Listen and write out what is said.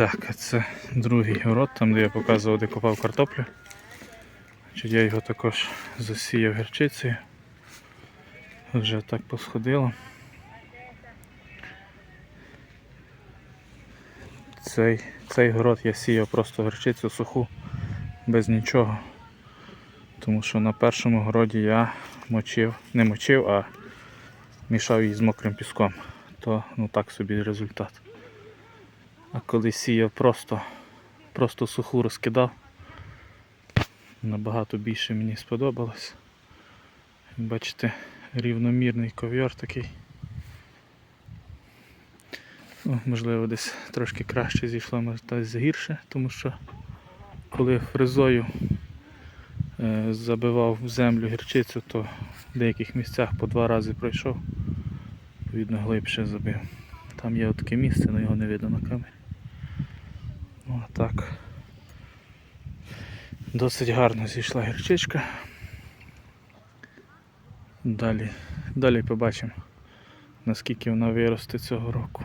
Так, це другий город, там де я показував, де копав картоплю. Значить, я його також засіяв гірчицею. Вже так посходило. Цей, цей город я сіяв просто гірчицю суху, без нічого. Тому що на першому городі я мочив, не мочив, а мішав її з мокрим піском. То ну так собі результат. А коли сіяв просто, просто суху розкидав, набагато більше мені сподобалось. Бачите, рівномірний ковьор такий. Ну, можливо, десь трошки краще зійшло, може десь гірше, тому що коли фрезою е, забивав в землю гірчицю, то в деяких місцях по два рази пройшов, відповідно глибше забив. Там є таке місце, але його не видно на камері. Так. Досить гарно зійшла гірчичка. Далі, далі побачимо, наскільки вона виросте цього року.